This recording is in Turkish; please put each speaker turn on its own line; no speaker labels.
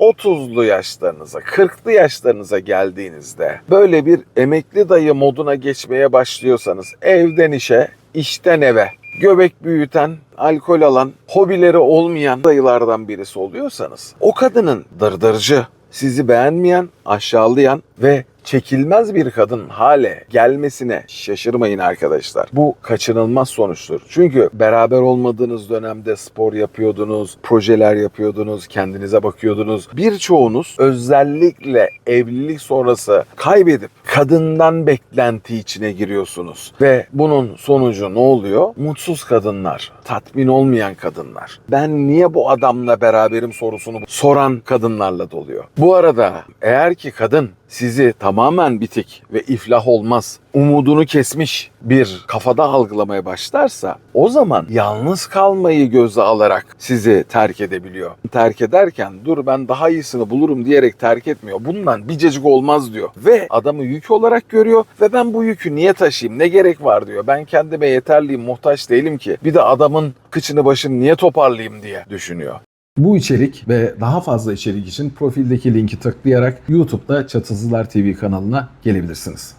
30'lu yaşlarınıza, 40'lı yaşlarınıza geldiğinizde böyle bir emekli dayı moduna geçmeye başlıyorsanız evden işe, işten eve, göbek büyüten, alkol alan, hobileri olmayan dayılardan birisi oluyorsanız o kadının dırdırcı, sizi beğenmeyen, aşağılayan ve çekilmez bir kadın hale gelmesine şaşırmayın arkadaşlar. Bu kaçınılmaz sonuçtur. Çünkü beraber olmadığınız dönemde spor yapıyordunuz, projeler yapıyordunuz, kendinize bakıyordunuz. Birçoğunuz özellikle evlilik sonrası kaybedip kadından beklenti içine giriyorsunuz. Ve bunun sonucu ne oluyor? Mutsuz kadınlar, tatmin olmayan kadınlar. Ben niye bu adamla beraberim sorusunu soran kadınlarla doluyor. Bu arada eğer ki kadın sizi tamamen bitik ve iflah olmaz, umudunu kesmiş bir kafada algılamaya başlarsa o zaman yalnız kalmayı göze alarak sizi terk edebiliyor. Terk ederken dur ben daha iyisini bulurum diyerek terk etmiyor. Bundan bir cacık olmaz diyor. Ve adamı yük olarak görüyor ve ben bu yükü niye taşıyayım ne gerek var diyor. Ben kendime yeterliyim muhtaç değilim ki. Bir de adamın kıçını başını niye toparlayayım diye düşünüyor.
Bu içerik ve daha fazla içerik için profildeki linki tıklayarak YouTube'da Çatızlılar TV kanalına gelebilirsiniz.